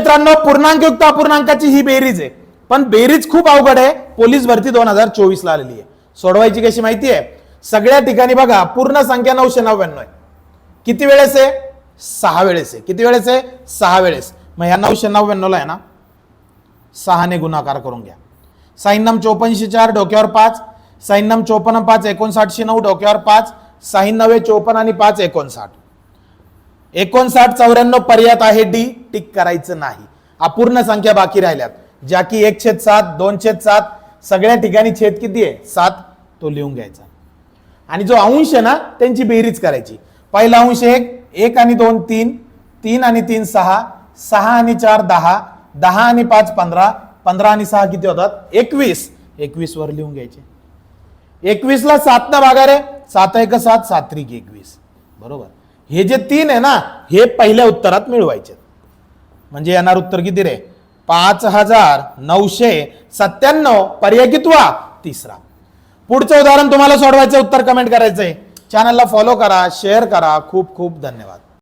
मित्रांनो पूर्णांकयुक्त अपूर्णांकाची ही बेरीज आहे. पण बेरीज खूप अवघड आहे. पोलीस भरती दोन हजार चोवीस ला आलेली आहे. सोडवायची कशी माहिती आहे? सगळ्या ठिकाणी बघा पूर्ण संख्या नऊशे नव्याण्णव आहे. किती वेळेस आहे? सहा वेळेस आहे. किती वेळेस आहे? सहा वेळेस. मग ह्या नऊशे नव्याण्णवला आहे ना? सहाने गुणाकार करून घ्या. साईन्नम चोपन्नशे चार डोक्यावर पाच. साईन्नम चोपन्न पाच एकोणसाठशे नऊ डोक्यावर पाच. साईन चौपन्न चोपन्न आणि पाच एकोणसाठ. एकोणसाठ चौऱ्याण्णव पर्यात आहे डी टिक करायचं नाही. अपूर्ण संख्या बाकी राहिल्यात. ज्या की एक छेद सात दोन छेद सात सगळ्या ठिकाणी छेद किती आहे? सात तो लिहून घ्यायचा. आणि जो अंश आहे ना त्यांची बेरीज करायची. पहिला अंश एक एक आणि दोन तीन तीन आणि तीन सहा सहा आणि चार दहा दहा आणि पाच पंधरा पंधरा आणि सहा किती होतात? एकवीस. एकवीस वर लिहून घ्यायचे. एकवीसला सात ना भागा रे सात एक सात सात त्रिक एकवीस. बरोबर? हे जे तीन आहे ना हे पहिल्या उत्तरात मिळवायचे. म्हणजे येणार उत्तर किती रे? पाच हजार नऊशे सत्त्याण्णव पर्याय कितवा तिसरा. पुढचं उदाहरण तुम्हाला सोडवायचं उत्तर कमेंट करायचंय. चॅनलला फॉलो करा शेअर करा. खूप खूप धन्यवाद.